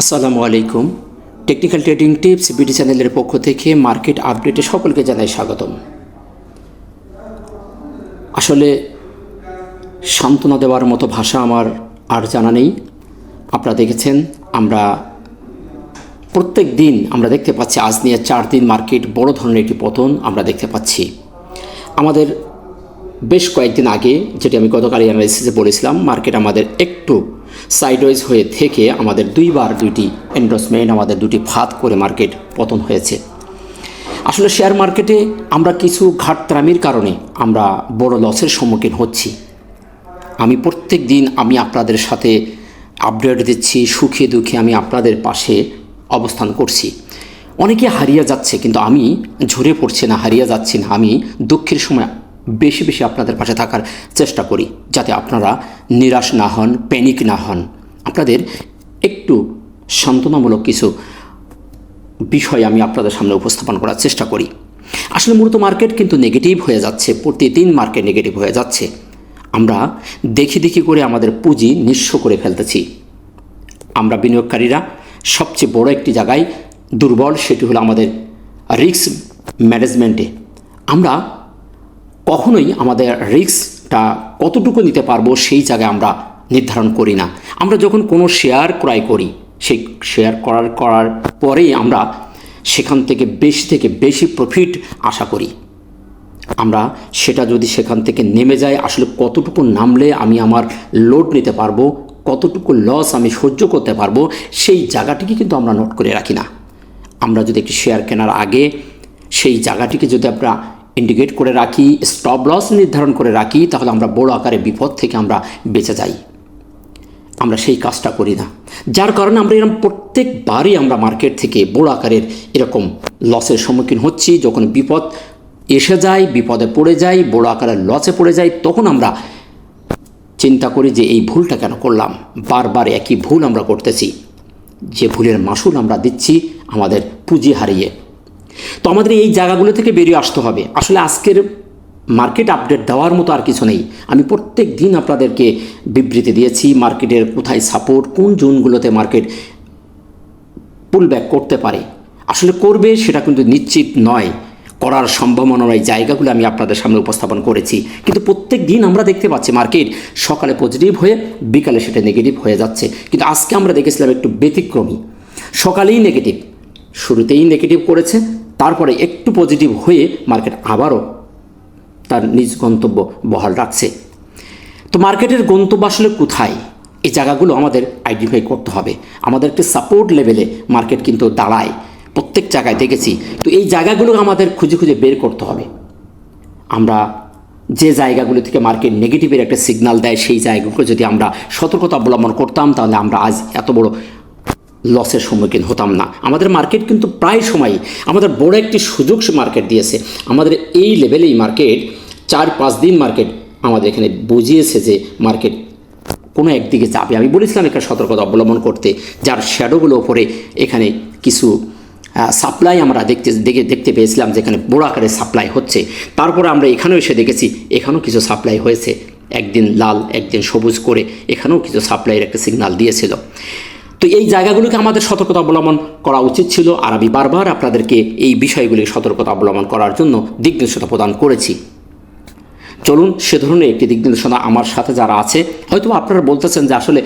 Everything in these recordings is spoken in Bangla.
আসসালামু আলাইকুম। টেকনিক্যাল ট্রেডিং টিপস বিডি চ্যানেলের পক্ষ থেকে মার্কেট আপডেটে সকলকে জানাই স্বাগতম। আসলে সান্ত্বনা দেওয়ার মতো ভাষা আমার আর জানা নেই। আপনারা দেখেছেন, আমরা প্রত্যেক দিন আমরা দেখতে পাচ্ছি আজ নিয়ে চার দিন মার্কেট বড় ধরনের একটি পতন আমরা দেখতে পাচ্ছি। আমাদের বেশ কয়েকদিন আগে যেটি আমি গতকাল অ্যানালাইসিসে বলেছিলাম মার্কেট আমাদের একটু সাইডওয়েজ হয়ে থেকে আমাদের দুইবার দুইটি এন্ডোসমেন্ট আমাদের দুটি ফাঁদ করে মার্কেট পতন হয়েছে। আসলে শেয়ার মার্কেটে আমরা কিছু ঘাটত্রামির কারণে আমরা বড় লসের সম্মুখীন হচ্ছি। আমি প্রত্যেক দিন আমি আপনাদের সাথে আপডেট দিচ্ছি, সুখে দুঃখে আমি আপনাদের পাশে অবস্থান করছি। অনেকে হারিয়ে যাচ্ছে, কিন্তু আমি ঝরে পড়ছে না, হারিয়ে যাচ্ছি না, আমি দুঃখের সময় বেশি বেশি আপনাদের পাশে থাকার চেষ্টা করি, যাতে আপনারা নিরাশ না হন প্যানিক না হন। আপনাদের একটু সান্ত্বনামূলক কিছু বিষয় আমি আপনাদের সামনে উপস্থাপন করার চেষ্টা করি। আসলে মূলত মার্কেট কিন্তু নেগেটিভ হয়ে যাচ্ছে, প্রতিদিন মার্কেট নেগেটিভ হয়ে যাচ্ছে। আমরা দেখি দেখি করে আমাদের পুঁজি নিঃস্ব করে ফেলতেছি। আমরা বিনিয়োগকারীরা সবচেয়ে বড় একটি জায়গায় দুর্বল, সেটি হলো আমাদের রিস্ক ম্যানেজমেন্টে আমরা কখনোই আমাদের রিস্কটা কতটুকু নিতে পারব সেই জায়গায় আমরা নির্ধারণ করি না। আমরা যখন কোনো শেয়ার ক্রয় করি, সেই শেয়ার করার করার পরেই আমরা সেখান থেকে বেশি থেকে বেশি প্রফিট আশা করি। আমরা সেটা যদি সেখান থেকে নেমে যায়, আসলে কতটুকু নামলে আমি আমার লোড নিতে পারব, কতটুকু লস আমি সহ্য করতে পারব, সেই জায়গাটিকে কিন্তু আমরা নোট করে রাখি না। আমরা যদি একটি শেয়ার কেনার আগে সেই জায়গাটিকে যদি আমরা ইন্ডিকেট করে রাখি স্টপ লস নির্ধারণ করে রাখি, তাহলে আমরা বড় আকারে বিপদ থেকে আমরা বেঁচে যাই। আমরা সেই কাজটা করি না। যার কারণে আমরা এরকম প্রত্যেকবারই আমরা মার্কেট থেকে বড় আকারের এরকম লসের সম্মুখীন হচ্ছি। যখন বিপদ এসে যায়, বিপদে পড়ে যাই, বড় আকারের লসে পড়ে যাই, তখন আমরা চিন্তা করি যে এই ভুলটা কেন করলাম? বারবার একই ভুল আমরা করতেছি। যে ভুলের মাসুল আমরা দিচ্ছি, আমাদের পুঁজি হারিয়ে তো আমাদের এই জায়গাগুলো থেকে বেরিয়ে আসতে হবে। আসলে আজকের মার্কেট আপডেট দেওয়ার মতো আর কিছু নেই। আমি প্রত্যেক দিন আপনাদেরকে বিবৃতি দিয়েছি মার্কেটের কোথায় সাপোর্ট কোন জোনগুলোতে মার্কেট পুল ব্যাক করতে পারে। আসলে করবে সেটা কিন্তু নিশ্চিত নয়। করার সম্ভাবনা নয়। জায়গাগুলো আমি আপনাদের সামনে উপস্থাপন করেছি। কিন্তু প্রত্যেক দিন আমরা দেখতে পাচ্ছি মার্কেট সকালে পজিটিভ হয়ে বিকালে সেটা নেগেটিভ হয়ে যাচ্ছে। কিন্তু আজকে আমরা দেখেছিলাম একটু ব্যতিক্রমী। সকালেই নেগেটিভ শুরুতেই নেগেটিভ করেছে। তারপরে একটু পজিটিভ হয়ে মার্কেট আবারও তার নিজ গন্তব্য বহাল রাখছে। তো মার্কেটের গন্তব্য আসলে কোথায়? এই জায়গাগুলো আমাদের আইডেন্টিফাই করতে হবে। আমাদের একটি সাপোর্ট লেভেলে মার্কেট কিন্তু দাঁড়ায়। প্রত্যেক জায়গায় দেখেছি। তো এই জায়গাগুলো আমাদের খুঁজে খুঁজে বের করতে হবে। আমরা যে জায়গাগুলো থেকে মার্কেট নেগেটিভের একটা সিগন্যাল দেয়, সেই জায়গাগুলো যদি আমরা সতর্কতা অবলম্বন করতাম, তাহলে আমরা আজ এত বড় লসের সম্মুখীন হতাম না। আমাদের মার্কেট কিন্তু প্রায় সময় আমাদের বড় একটি সুযোগ মার্কেট দিয়েছে। আমাদের এই লেভেলেই মার্কেট চার পাঁচ দিন মার্কেট আমাদের এখানে বুঝিয়েছে যে মার্কেট কোনো একদিকে যাবে। আমি বলেছিলাম এখানে সতর্কতা অবলম্বন করতে, যার শ্যাডোগুলো ওপরে এখানে কিছু সাপ্লাই আমরা দেখতে, দেখে, দেখতে পেয়েছিলাম যেখানে বড় আকারে সাপ্লাই হচ্ছে। তারপরে আমরা এখানেও এসে দেখেছি এখানেও কিছু সাপ্লাই হয়েছে। একদিন লাল, একদিন সবুজ করে এখানেও কিছু সাপ্লাইয়ের একটা সিগনাল দিয়েছিল। তো এই জায়গাগুলোকে আমাদের সতর্কতা অবলম্বন করা উচিত ছিল, আর আমি বারবার আপনাদেরকে এই বিষয়গুলি সতর্কতা অবলম্বন করার জন্য দিক নির্দেশনা প্রদান করেছি। চলুন সে ধরনের একটি দিক নির্দেশনা আমার সাথে যারা আছে হয়তো আপনারা বলতেছেন যে আসলে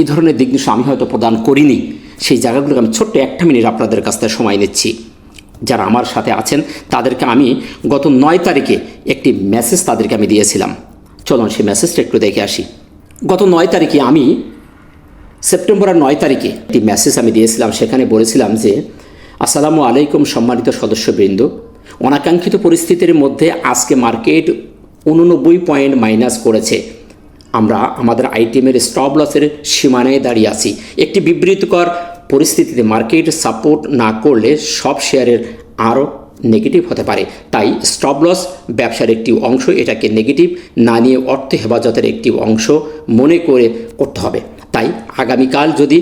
এই ধরনের দিক নির্দেশনা আমি হয়তো প্রদান করিনি। সেই জায়গাগুলোকে আমি ছোট্ট একটা মিনিট আপনাদের কাছ থেকে সময় নিচ্ছি। যারা আমার সাথে আছেন, তাদেরকে আমি গত নয় তারিখে একটি মেসেজ তাদেরকে আমি দিয়েছিলাম। চলুন সেই মেসেজটা একটু দেখে আসি। গত নয় তারিখে আমি সেপ্টেম্বরের নয় তারিখে একটি মেসেজ আমি দিয়েছিলাম, সেখানে বলেছিলাম যে, আসসালামু আলাইকুম সম্মানিত সদস্যবৃন্দ। অনাকাঙ্ক্ষিত পরিস্থিতির মধ্যে আজকে মার্কেট উননব্বই পয়েন্ট মাইনাস করেছে। আমরা আমাদের আইটেমের স্টপ লসের সীমানায় দাঁড়িয়ে আছি। একটি বিবৃতকর পরিস্থিতিতে মার্কেট সাপোর্ট না করলে সব শেয়ারের আরও নেগেটিভ হতে পারে। তাই স্টপ লস ব্যবসার একটি অংশ এটাকে নেগেটিভ না নিয়ে অর্থ হেফাজতের একটি অংশ মনে করে করতে হবে। তাই আগামীকাল যদি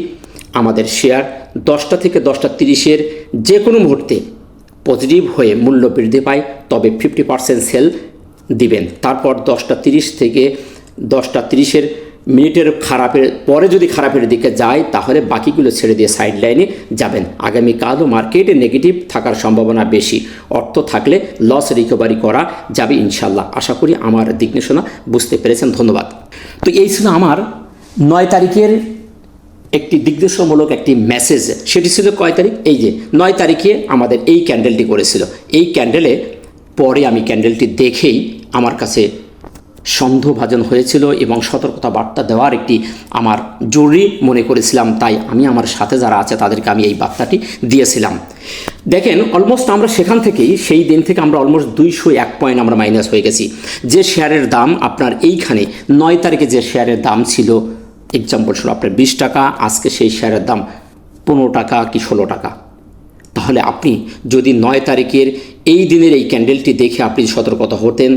আমাদের শেয়ার দশটা থেকে দশটা তিরিশের যে কোনো মুহূর্তে পজিটিভ হয়ে মূল্য বৃদ্ধি পায়, তবে ফিফটি পার্সেন্ট সেল দিবেন। তারপর দশটা তিরিশ থেকে দশটা তিরিশের মিনিটের খারাপের, পরে যদি খারাপের দিকে যায়, তাহলে বাকিগুলো ছেড়ে দিয়ে সাইড লাইনে যাবেন। আগামীকালও মার্কেটে নেগেটিভ থাকার সম্ভাবনা বেশি। অর্থ থাকলে লস রিকভারি করা যাবে ইনশাল্লাহ আশা করি আমার দিক নির্দেশনা বুঝতে পেরেছেন। ধন্যবাদ। তো এই ছিল আমার নয় তারিখের একটি দিগ্দর্শনমূলক একটি মেসেজ সেটি ছিল কয় তারিখ? এই যে, নয় তারিখে আমাদের এই ক্যান্ডেলটি করেছিল। এই ক্যান্ডেলে পরে আমি ক্যান্ডেলটি দেখেই আমার কাছে সন্দেহভাজন হয়েছিল এবং সতর্কতা বার্তা দেওয়ার একটি আমার জরুরি মনে করেছিলাম, তাই আমি আমার সাথে যারা আছে তাদেরকে আমি এই বার্তাটি দিয়েছিলাম। দেখেন অলমোস্ট আমরা সেখান থেকেই, সেই দিন থেকে আমরা অলমোস্ট দুইশো এক পয়েন্ট আমরা মাইনাস হয়ে গেছি। যে শেয়ারের দাম আপনার এইখানে, নয় তারিখে যে শেয়ারের দাম ছিল এক্সাম্পল ছিল আপনার বিশ টাকা, আজকে সেই শেয়ারের দাম পনেরো টাকা কি ষোলো টাকা? তাহলে আপনি যদি নয় তারিখের এই দিনের এই ক্যান্ডেলটি দেখে আপনি সতর্কতা হতেন,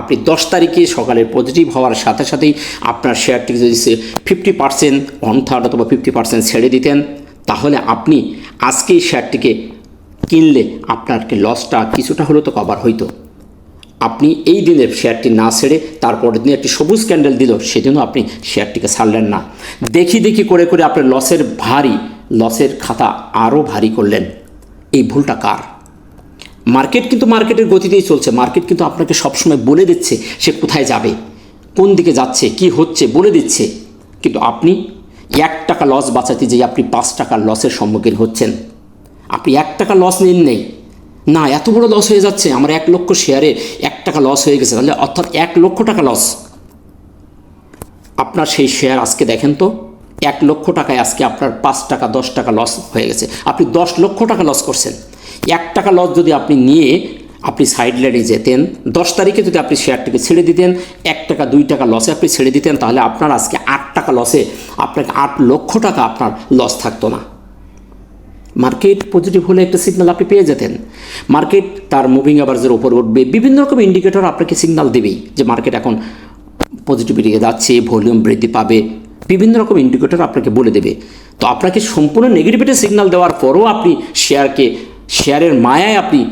আপনি দশ তারিখে সকালে পজিটিভ হওয়ার সাথে সাথেই আপনার শেয়ারটি যদি সে ফিফটি পার্সেন্ট ওয়ান থার্ড অথবা ফিফটি পার্সেন্ট ছেড়ে দিতেন, তাহলে আপনি আজকেই শেয়ারটিকে কিনলে আপনার লসটা কিছুটা হলেও তো কভার হইতো। আপনি এই দিনের শেয়ারটি না ছেড়ে তারপরের দিন একটি সবুজ ক্যান্ডেল দিল সেজন্য আপনি শেয়ারটিকে ছাড়লেন না। দেখি দেখি করে করে আপনার লসের ভারী, লসের খাতা আরও ভারী করলেন। এই ভুলটা কার? মার্কেট কিন্তু মার্কেটের গতিতেই চলছে। মার্কেট কিন্তু আপনাকে সবসময় বলে দিচ্ছে সে কোথায় যাবে, কোন দিকে যাচ্ছে, কি হচ্ছে বলে দিচ্ছে। কিন্তু আপনি এক টাকা লস বাঁচাতে যেয়ে আপনি পাঁচ টাকার লসের সম্মুখীন হচ্ছেন। আপনি এক টাকা লস নিন নেই। না, এত বড় লস হয়ে যাচ্ছে। আমার এক লক্ষ শেয়ারে এক টাকা লস হয়ে গেছে, তাহলে অর্থাৎ এক লক্ষ টাকা লস আপনার সেই শেয়ার আজকে দেখেন তো, এক লক্ষ টাকায় আজকে আপনার পাঁচ টাকা, দশ টাকা লস হয়ে গেছে। আপনি দশ লক্ষ টাকা লস করছেন। এক টাকা লস যদি আপনি নিয়ে আপনি সাইড লাইনে যেতেন, দশ তারিখে যদি আপনি শেয়ারটিকে ছেড়ে দিতেন, এক টাকা, দুই টাকা লসে আপনি ছেড়ে দিতেন, তাহলে আপনার আজকে আট টাকা লসে আপনাকে আট লক্ষ টাকা আপনার লস থাকতো না। মার্কেট পজিটিভ হলে একটা সিগনাল আপনি পেয়ে যেতেন। মার্কেট তার মুভিং অ্যাভারেজের ওপর উঠবে। বিভিন্ন রকম ইন্ডিকেটর আপনাকে সিগনাল দেবেই যে মার্কেট এখন পজিটিভিটিকে যাচ্ছে ভলিউম বৃদ্ধি পাবে। বিভিন্ন রকম ইন্ডিকেটর আপনাকে বলে দেবে। তো আপনাকে সম্পূর্ণ নেগেটিভিটি সিগনাল দেওয়ার পরও আপনি শেয়ারকে শেয়ারের মায়ায় আপনি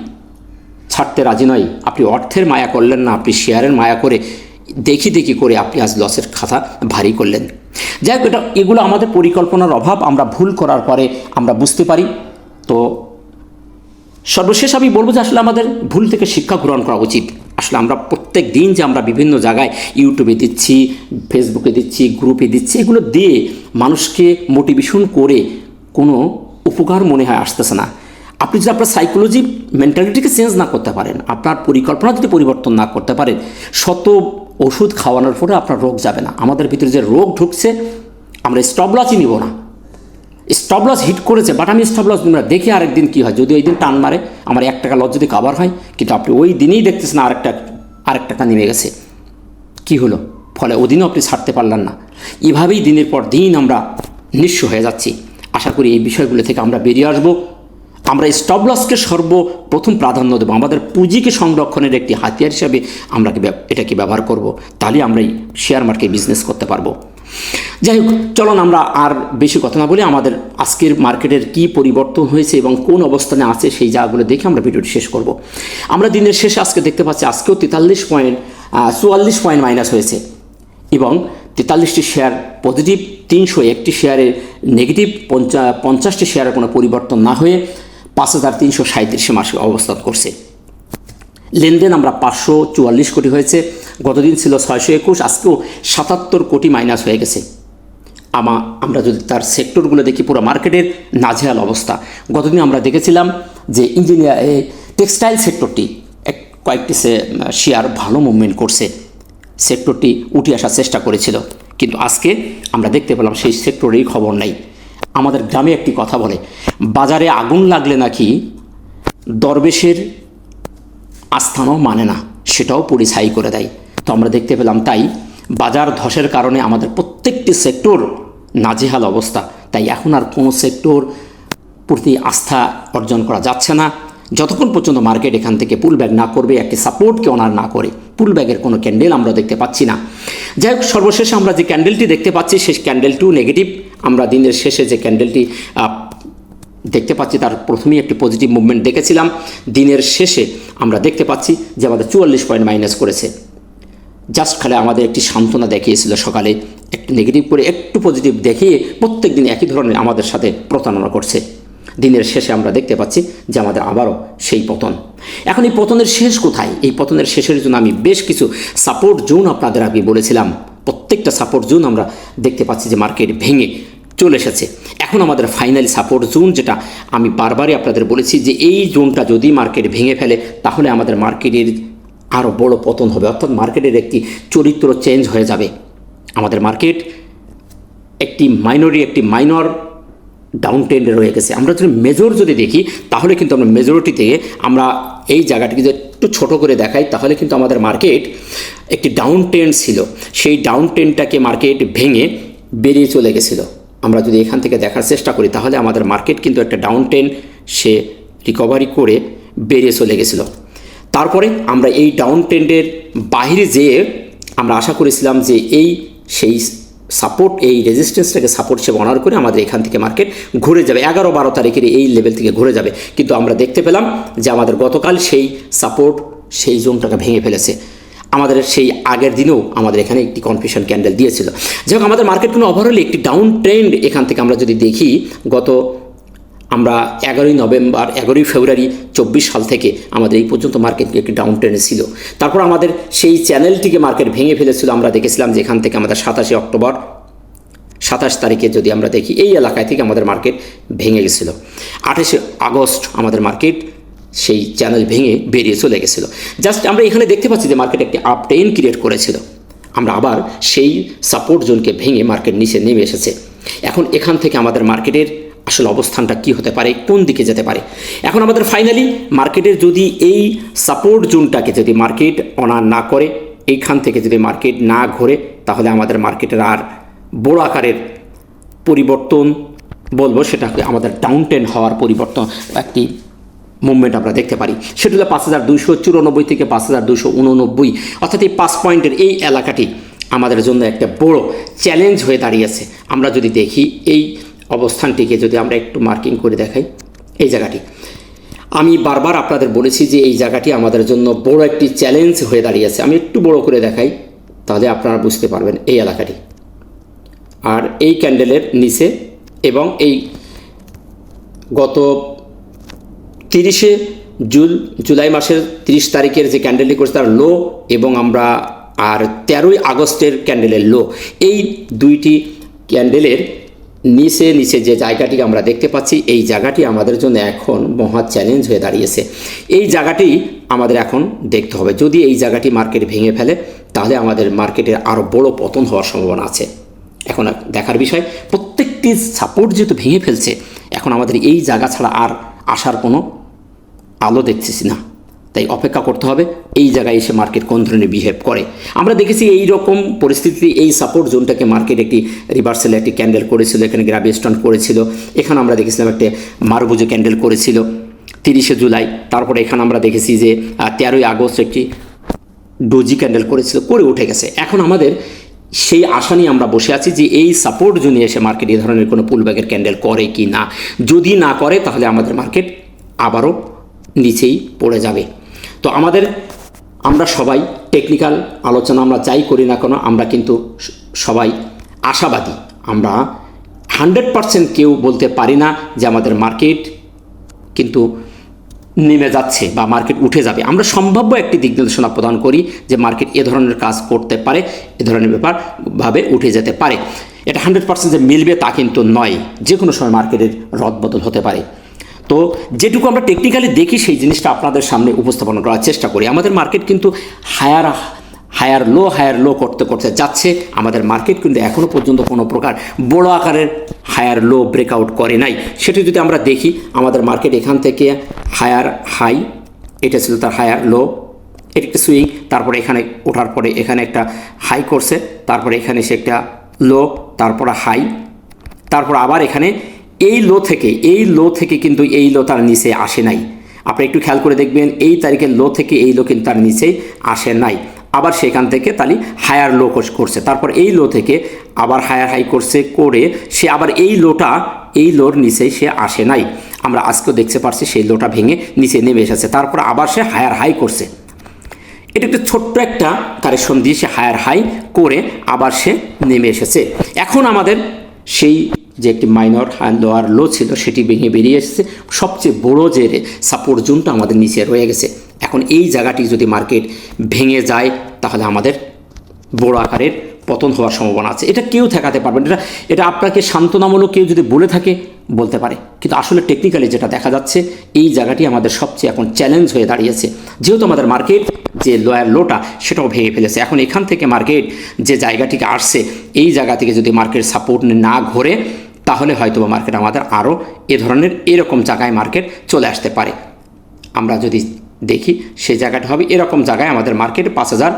ছাড়তে রাজি নয়। আপনি অর্থের মায়া করলেন না। আপনি শেয়ারের মায়া করে দেখি দেখি করে আপনি আজ লসের খাতা ভারী করলেন। যাই হোক এটা, এগুলো আমাদের পরিকল্পনার অভাব, আমরা ভুল করার পরে আমরা বুঝতে পারি। তো সর্বশেষ আমি বলব যে আসলে আমাদের ভুল থেকে শিক্ষা গ্রহণ করা উচিত। আসলে আমরা প্রত্যেক দিন যে আমরা বিভিন্ন জায়গায় ইউটিউবে দিচ্ছি, ফেসবুকে দিচ্ছি, গ্রুপে দিচ্ছি, এগুলো দিয়ে মানুষকে মোটিভেশন করে কোনো উপকার মনে হয় আসতেছে না। আপনি যদি আপনার সাইকোলজি মেন্টালিটিকে চেঞ্জ না করতে পারেন, আপনার পরিকল্পনা যদি পরিবর্তন না করতে পারেন, শত ওষুধ খাওয়ানোর পরে আপনার রোগ যাবে না। আমাদের ভিতরে যে রোগ ঢুকছে, আমরা স্টবলসই নিব না। স্টবলস হিট করেছে বাট আমি স্টবলস নিব না। দেখি আরেকদিন কী হয়। যদি ওই দিন টান মারে, আমার এক টাকা লস যদি কাভার হয়, কিন্তু আপনি ওই দিনেই দেখতেছেন আরেকটা আরেক টাকা নেমে গেছে। কি হলো? ফলে ওদিনও আপনি ছাড়তে পারলেন না। এভাবেই দিনের পর দিন আমরা নিঃস্ব হয়ে যাচ্ছি। আশা করি এই বিষয়গুলো থেকে আমরা বেরিয়ে আসব। আমরা স্টপ লসকে সর্বপ্রথম প্রাধান্য দেবো। আমাদের পুঁজিকে সংরক্ষণের একটি হাতিয়ার হিসাবে আমরা এটাকে ব্যবহার করব। তাহলে আমরা এই শেয়ার মার্কেট বিজনেস করতে পারব। যাই হোক, চলুন আমরা আর বেশি কথা না বলে আমাদের আজকের মার্কেটের কি পরিবর্তন হয়েছে এবং কোন অবস্থানে আছে সেই জায়গাগুলো দেখে আমরা ভিডিওটি শেষ করব। আমরা দিনের শেষে আজকে দেখতে পাচ্ছি, আজকেও তেতাল্লিশ পয়েন্ট চুয়াল্লিশ পয়েন্ট মাইনাস হয়েছে। এবং তেতাল্লিশটি শেয়ার পজিটিভ তিনশো একটি শেয়ারের নেগেটিভ পঞ্চা, পঞ্চাশটি শেয়ারের কোনো পরিবর্তন না হয়ে পাঁচ হাজার তিনশো সাঁত্রিশে মাসে অবস্থান করছে। লেনদেন আমরা পাঁচশো চুয়াল্লিশ কোটি হয়েছে। গতদিন ছিল ছয়শো একুশ, আজকেও সাতাত্তর কোটি মাইনাস হয়ে গেছে। আমা আমরা যদি তার সেক্টরগুলো দেখি, পুরো মার্কেটের নাজেহাল অবস্থা। গতদিন আমরা দেখেছিলাম যে ইঞ্জিনিয়ার টেক্সটাইল সেক্টরটি এক কয়েকটি সে- শেয়ার ভালো মুভমেন্ট করছে। সেক্টরটি উঠে আসার চেষ্টা করেছিল। কিন্তু আজকে আমরা দেখতে পেলাম সেই সেক্টরেই খবর নেই। আমাদের গ্রামে একটি কথা বলে, বাজারে আগুন লাগলে নাকি দরবেশের আস্থানও মানে না, সেটাও পরিছাই করে দেয়। তো আমরা দেখতে পেলাম তাই বাজার ধসের কারণে আমাদের প্রত্যেকটি সেক্টর নাজেহাল অবস্থা। তাই এখন আর কোনো সেক্টর প্রতি আস্থা অর্জন করা যাচ্ছে না। যতক্ষণ পর্যন্ত মার্কেট এখান থেকে পুল ব্যাগ না করবে একটি সাপোর্টকে অনার না করে পুল ব্যাগের কোনো ক্যান্ডেল আমরা দেখতে পাচ্ছি না। যাই হোক, সর্বশেষে আমরা যে ক্যান্ডেলটি দেখতে পাচ্ছি, সেই ক্যান্ডেলটিও নেগেটিভ। আমরা দিনের শেষে যে ক্যান্ডেলটি দেখতে পাচ্ছি, তার প্রথমেই একটি পজিটিভ মুভমেন্ট দেখেছিলাম। দিনের শেষে আমরা দেখতে পাচ্ছি যে আমাদের চুয়াল্লিশ পয়েন্ট মাইনাস করেছে। জাস্ট খালি আমাদের একটি সান্ত্বনা দেখিয়েছিল সকালে, একটু নেগেটিভ করে একটু পজিটিভ দেখিয়ে প্রত্যেক দিন একই ধরনের আমাদের সাথে প্রতারণা করছে। দিনের শেষে আমরা দেখতে পাচ্ছি যে আমাদের আবারও সেই পতন। এখন এই পতনের শেষ কোথায়? এই পতনের শেষের জন্য আমি বেশ কিছু সাপোর্ট জোন আপনাদের আগে বলেছিলাম। প্রত্যেকটা সাপোর্ট জোন আমরা দেখতে পাচ্ছি যে মার্কেট ভেঙে চলে এসেছে। এখন আমাদের ফাইনাল সাপোর্ট জোন যেটা আমি বারবারই আপনাদের বলেছি যে এই জোনটা যদি মার্কেট ভেঙে ফেলে, তাহলে আমাদের মার্কেটের আরও বড় পতন হবে। অর্থাৎ মার্কেটের একটি চরিত্র চেঞ্জ হয়ে যাবে। আমাদের মার্কেট একটি মাইনরি একটি মাইনর ডাউন ট্রেন্ডে রয়ে গেছে। আমরা যদি মেজর যদি দেখি, তাহলে কিন্তু আমরা মেজরিটি থেকে আমরা এই জায়গাটিকে যদি একটু ছোটো করে দেখাই, তাহলে কিন্তু আমাদের মার্কেট একটি ডাউন ট্রেন্ড ছিল। সেই ডাউন ট্রেন্ডটাকে মার্কেট ভেঙে বেরিয়ে চলে গেছিল। আমরা যদি এখান থেকে দেখার চেষ্টা করি, তাহলে আমাদের মার্কেট কিন্তু একটা ডাউন ট্রেন্ড সে রিকভারি করে বেরিয়ে চলে গেছিল। তারপরে আমরা এই ডাউন ট্রেন্ডের বাইরে যেয়ে আমরা আশা করেছিলাম যে এই সেই সাপোর্ট এই রেজিস্ট্যান্সটাকে সাপোর্ট হিসেবে অনার করে আমাদের এখান থেকে মার্কেট ঘুরে যাবে। এগারো বারো তারিখের এই লেভেল থেকে ঘুরে যাবে। কিন্তু আমরা দেখতে পেলাম যে আমাদের গতকাল সেই সাপোর্ট সেই জোনটাকে ভেঙে ফেলেছে। আমাদের সেই আগের দিনেও আমাদের এখানে একটি কনফিউশন ক্যান্ডেল দিয়েছিল। যাই হোক, আমাদের মার্কেট কোনো ওভারঅল একটি ডাউন ট্রেন্ড এখান থেকে আমরা যদি দেখি, গত আমরা এগারোই নভেম্বর, এগারোই ফেব্রুয়ারি চব্বিশ সাল থেকে আমাদের এই পর্যন্ত মার্কেট একটি ডাউন ট্রেনে ছিল। তারপর আমাদের সেই চ্যানেলটিকে মার্কেট ভেঙে ফেলেছিল, আমরা দেখেছিলাম যে এখান থেকে আমাদের সাতাশে অক্টোবর, সাতাশ তারিখে যদি আমরা দেখি, এই এলাকায় থেকে আমাদের মার্কেট ভেঙে গেছিল। আঠাশে আগস্ট আমাদের মার্কেট সেই চ্যানেল ভেঙে বেরিয়ে চলে গেছিল। জাস্ট আমরা এখানে দেখতে পাচ্ছি যে মার্কেট একটি আপ ট্রেন ক্রিয়েট করেছিল। আমরা আবার সেই সাপোর্ট জোনকে ভেঙে মার্কেট নিচে নেমে এসেছে। এখন এখান থেকে আমাদের মার্কেটের আসলে অবস্থানটা কি হতে পারে, কোন দিকে যেতে পারে। এখন আমাদের ফাইনালি মার্কেটের যদি এই সাপোর্ট জোনটাকে যদি মার্কেট অনার না করে, এইখান থেকে যদি মার্কেট না ঘোরে, তাহলে আমাদের মার্কেটের আর বড় আকারের পরিবর্তন বলব সেটাকে আমাদের ডাউন টেন হওয়ার পরিবর্তন একটি মুভমেন্ট আমরা দেখতে পারি। সেটা হলো পাঁচ হাজার দুশো চুরানব্বই থেকে পাঁচ হাজার দুশো উননব্বই, অর্থাৎ এই পাঁচ পয়েন্টের এই এলাকাটি আমাদের জন্য একটা বড় চ্যালেঞ্জ হয়ে দাঁড়িয়েছে। আমরা যদি দেখি, এই অবস্থানটিকে যদি আমরা একটু মার্কিং করে দেখাই, এই জায়গাটি। আমি বারবার আপনাদের বলেছি যে এই জায়গাটি আমাদের জন্য বড় একটি চ্যালেঞ্জ হয়ে দাঁড়িয়েছে আমি একটু বড় করে দেখাই, তাহলে আপনারা বুঝতে পারবেন এই এলাকাটি। আর এই ক্যান্ডেলের নিচে এবং এই গত তিরিশে জুল, জুলাই মাসের তিরিশ তারিখের যে ক্যান্ডেলটি করেছে তার লো এবং আমরা আর তেরোই আগস্টের ক্যান্ডেলের লো এই দুইটি ক্যান্ডেলের নিচে নিচে যে জায়গাটি আমরা দেখতে পাচ্ছি, এই জায়গাটি আমাদের জন্য এখন মহা চ্যালেঞ্জ হয়ে দাঁড়িয়েছে। এই জায়গাটি আমাদের এখন দেখতে হবে। যদি এই জায়গাটি মার্কেট ভেঙে ফেলে, তাহলে আমাদের মার্কেটের আরও বড় পতন হওয়ার সম্ভাবনা আছে। এখন দেখার বিষয়, প্রত্যেকটি সাপোর্ট যেহেতু ভেঙে ফেলছে, এখন আমাদের এই জায়গা ছাড়া আর আসার কোনো আলো দেখতেছি না। তাই অপেক্ষা করতে হবে। এই জায়গায় এসে মার্কেট কোন ধরনের বিহেভ করে। আমরা দেখেছি এই রকম পরিস্থিতি এই সাপোর্ট জোনটাকে মার্কেট একটি রিভার্সাল একটি ক্যান্ডেল করেছিল, এখানে গ্রাভি স্ট্যান্ড করেছিল। এখানে আমরা দেখেছিলাম একটা মারবুজো ক্যান্ডেল করেছিল তিরিশে জুলাই। তারপরে এখানে আমরা দেখেছি যে তেরোই আগস্ট একটি ডোজি ক্যান্ডেল করেছিল, করে উঠে গেছে। এখন আমাদের সেই আশা নিয়ে আমরা বসে আছি যে এই সাপোর্ট জোনে এসে মার্কেট এই ধরনের কোনো পুলব্যাগের ক্যান্ডেল করে কি না যদি না করে, তাহলে আমাদের মার্কেট আবারও নিচেই পড়ে যাবে। তো আমাদের, আমরা সবাই টেকনিক্যাল আলোচনা আমরা যাই করি না কেন, আমরা কিন্তু সবাই আশাবাদী। আমরা হান্ড্রেড পারসেন্ট কেউ বলতে পারি না যে আমাদের মার্কেট কিন্তু নেমে যাচ্ছে বা মার্কেট উঠে যাবে। আমরা সম্ভাব্য একটি দিক নির্দেশনা প্রদান করি যে মার্কেট এ ধরনের কাজ করতে পারে, এ ধরনের ব্যাপার ভাবে উঠে যেতে পারে। এটা হান্ড্রেড পার্সেন্ট যে মিলবে তা কিন্তু নয়। যে কোনো সময় মার্কেটের রদবদল হতে পারে। তো যেটুকু আমরা টেকনিক্যালি দেখি, সেই জিনিসটা আপনাদের সামনে উপস্থাপন করার চেষ্টা করি। আমাদের মার্কেট কিন্তু higher higher low higher low করতে করতে যাচ্ছে। আমাদের মার্কেট কিন্তু এখনও পর্যন্ত কোনো প্রকার বড় আকারের হায়ার লো ব্রেকআউট করে নাই। সেটি যদি আমরা দেখি, আমাদের মার্কেট এখান থেকে হায়ার হাই এটা ছিল তার হায়ার লো এটা একটা সুইং তারপরে এখানে ওঠার পরে এখানে একটা হাই করছে, তারপরে এখানে সে একটা লো তারপরে হাই তারপর আবার এখানে এই লো থেকে, এই লো থেকে কিন্তু এই লো তার নিচে আসে নাই। আপনি একটু খেয়াল করে দেখবেন, এই তারিখের লো থেকে এই লো কিন্তু তার নিচেই আসে নাই। আবার সেখান থেকে তালি হায়ার লো করছে। তারপর এই লো থেকে আবার হায়ার হাই করছে করে সে আবার এই লোটা, এই লোর নিচে সে আসে নাই। আমরা আজকেও দেখতে পারছি সেই লোটা ভেঙে নিচে নেমে এসেছে। তারপর আবার সে হায়ার হাই করছে। এটা একটা ছোট্ট একটা কারেকশন দিয়ে সে হায়ার হাই করে আবার সে নেমে এসেছে। এখন আমাদের সেই যে একটি মাইনর লোয়ার লো ছিল, সেটি ভেঙে বেরিয়ে এসেছে। সবচেয়ে বড় যে সাপোর্ট জোনটা আমাদের নিচে রয়ে গেছে। এখন এই জায়গাটি যদি মার্কেট ভেঙে যায়, তাহলে আমাদের বড় আকারের পতন হওয়ার সম্ভাবনা আছে। এটা কেউ ঠেকাতে পারবেন এটা এটা আপনাকে সান্ত্বনামূলক কেউ যদি বলে থাকে, বলতে পারে। কিন্তু আসলে টেকনিক্যালি যেটা দেখা যাচ্ছে, এই জায়গাটি আমাদের সবচেয়ে এখন চ্যালেঞ্জ হয়ে দাঁড়িয়েছে। যেহেতু আমাদের মার্কেট যে লোয়ার লোটা সেটাও ভেঙে ফেলেছে। এখন এখান থেকে মার্কেট যে জায়গাটিকে আসছে, এই জায়গা থেকে যদি মার্কেট সাপোর্ট না ঘোরে তাহলে হয়তো মার্কেট আমাদের আরও এ ধরনের এরকম জায়গায় মার্কেট চলে আসতে পারে। আমরা যদি দেখি, সেই জায়গাটা হবে এরকম জায়গায় আমাদের মার্কেট পাঁচ হাজার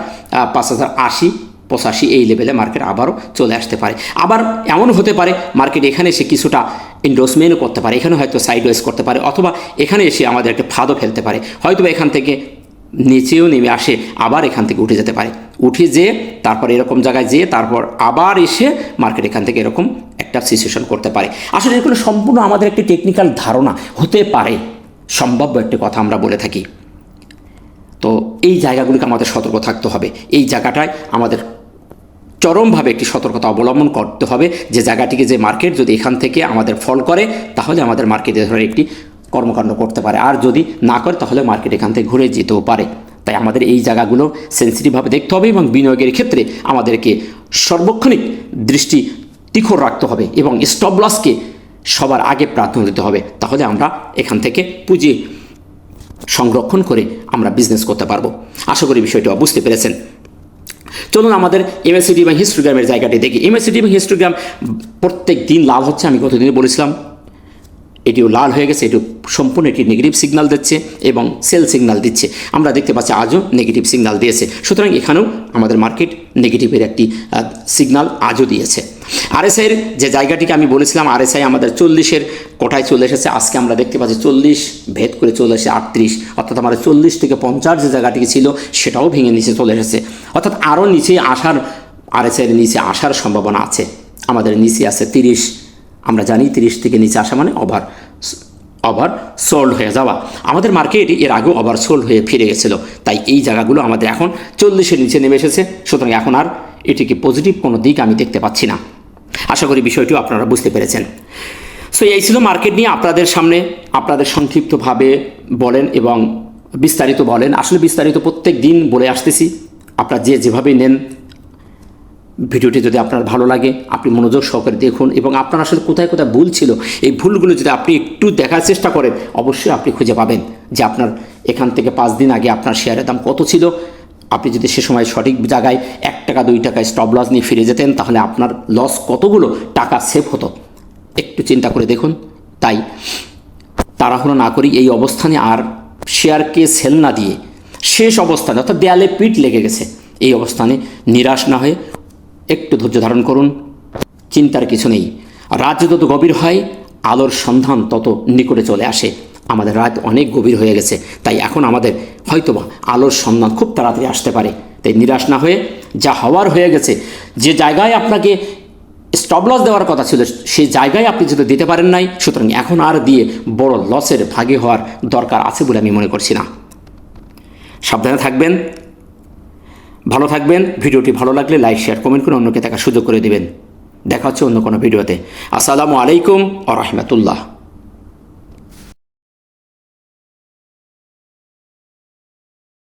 পাঁচ হাজার আশি, পঁচাশি এই লেভেলে মার্কেট আবারও চলে আসতে পারে। আবার এমন হতে পারে মার্কেট এখানে এসে কিছুটা ইন্ডোসমেন্টও করতে পারে। এখানে হয়তো সাইড ওয়েজ করতে পারে অথবা এখানে এসে আমাদের একটা ফাঁদও ফেলতে পারে। হয়তো এখান থেকে নিচেও নেমে আসে, আবার এখান থেকে উঠে যেতে পারে। উঠে যেয়ে তারপর এরকম জায়গায় যেয়ে তারপর আবার এসে মার্কেট এখান থেকে এরকম একটা সিচুয়েশন করতে পারে। আসলে এগুলো সম্পূর্ণ আমাদের একটি টেকনিক্যাল ধারণা, হতে পারে। সম্ভাব্য একটি কথা আমরা বলে থাকি। তো এই জায়গাগুলিকে আমাদের সতর্ক থাকতে হবে। এই জায়গাটায় আমাদের চরমভাবে একটি সতর্কতা অবলম্বন করতে হবে। যে জায়গাটিকে যে মার্কেট যদি এখান থেকে আমাদের ফল করে, তাহলে আমাদের মার্কেটে ধরে একটি কর্মকাণ্ড করতে পারে। আর যদি না করে, তাহলে মার্কেট এখান থেকে ঘুরে যেতেও পারে। তাই আমাদের এই জায়গাগুলো সেন্সিটিভভাবে দেখতে হবে এবং বিনিয়োগের ক্ষেত্রে আমাদেরকে সর্বক্ষণিক দৃষ্টি তীক্ষ্ণ রাখতে হবে এবং স্টপ লসকে সবার আগে প্রাধান্য দিতে হবে। তাহলে আমরা এখান থেকে পুঁজি সংরক্ষণ করে আমরা বিজনেস করতে পারব। আশা করি বিষয়টি বুঝতে পেরেছেন। চলুন আমাদের এমএসিডি এবং হিস্টোগ্রামের জায়গাটি দেখি। এমএসিডি এবং হিস্টোগ্রাম প্রত্যেক দিন লাভ হচ্ছে, আমি কতদিনে বলেছিলাম। এটিও লাল হয়ে গেছে, এটিও সম্পূর্ণ একটি নেগেটিভ সিগনাল দিচ্ছে এবং সেল সিগনাল দিচ্ছে। আমরা দেখতে পাচ্ছি আজও নেগেটিভ সিগনাল দিয়েছে। সুতরাং এখানেও আমাদের মার্কেট নেগেটিভের একটি সিগনাল আজও দিয়েছে। আরএসআইয়ের যে জায়গাটিকে আমি বলেছিলাম আরএসআই আমাদের চল্লিশের কোঠায় চলে এসেছে। আজকে আমরা দেখতে পাচ্ছি চল্লিশ ভেদ করে চলে এসেছে আটত্রিশ। অর্থাৎ আমাদের চল্লিশ থেকে পঞ্চাশ যে জায়গাটি ছিল, সেটাও ভেঙে নিচে চলে এসেছে। অর্থাৎ আরও নিচে আসার আরএসআইয়ের নিচে আসার সম্ভাবনা আছে। আমাদের নিচে আছে তিরিশ। আমরা জানি তিরিশ থেকে নিচে আসা মানে ওভার ওভার সোল্ড হয়ে যাওয়া। আমাদের মার্কেট এর আগেও ওভার সোল্ড হয়ে ফিরে গেছিল। তাই এই জায়গাগুলো আমাদের এখন চল্লিশের নিচে নেমে এসেছে। সুতরাং এখন আর এটিকে পজিটিভ কোনো দিক আমি দেখতে পাচ্ছি না। আশা করি বিষয়টিও আপনারা বুঝতে পেরেছেন। সো এই ছিল মার্কেট নিয়ে আপনাদের সামনে। আপনাদের সংক্ষিপ্তভাবে বলেন এবং বিস্তারিত বলেন। আসলে বিস্তারিত প্রত্যেক দিন বলে আসতেছি। আপনারা যে যেভাবে নেন ভিডিওটি যদি আপনার ভালো লাগে, আপনি মনোযোগ সহকারে দেখুন এবং আপনার আসলে কোথায় কোথায় ভুল ছিল, এই ভুলগুলো যদি আপনি একটু দেখার চেষ্টা করেন, অবশ্যই আপনি খুঁজে পাবেন যে আপনার এখান থেকে পাঁচ দিন আগে আপনার শেয়ারের দাম কত ছিল। আপনি যদি সে সময় সঠিক জায়গায় এক টাকা, দুই টাকায় স্টপ লস নিয়ে ফিরে যেতেন, তাহলে আপনার লস কতগুলো টাকা সেভ হতো? একটু চিন্তা করে দেখুন। তাই তাড়াহুড়ো না করি এই অবস্থানে আর শেয়ারকে সেল না দিয়ে শেষ অবস্থানে অর্থাৎ দেয়ালে পিঠ লেগে গেছে, এই অবস্থানে নিরাশ না হয়ে একটু ধৈর্য ধারণ করুন। চিন্তার কিছু নেই। রাত যত গভীর হয়, আলোর সন্ধান তত নিকটে চলে আসে। আমাদের রাত অনেক গভীর হয়ে গেছে, তাই এখন আমাদের হয়তোবা আলোর সন্ধান খুব তাড়াতাড়ি আসতে পারে। তাই নিরাশ না হয়ে যা হওয়ার হয়ে গেছে, যে জায়গায় আপনাকে স্টপ লস দেওয়ার কথা ছিল, সেই জায়গায় আপনি যদি দিতে পারেন নাই, সুতরাং এখন আর দিয়ে বড় লসের ভাগে হওয়ার দরকার আছে বলে আমি মনে করছি না। সাবধানে থাকবেন। ভালো থাকবেন, ভিডিওটি ভালো লাগলে লাইক, শেয়ার, কমেন্ট করে অন্যকে দেখার সুযোগ করে দেবেন। দেখা হচ্ছে অন্য কোনো ভিডিওতে। আসসালামু আলাইকুম আ রহমতুল্লাহ।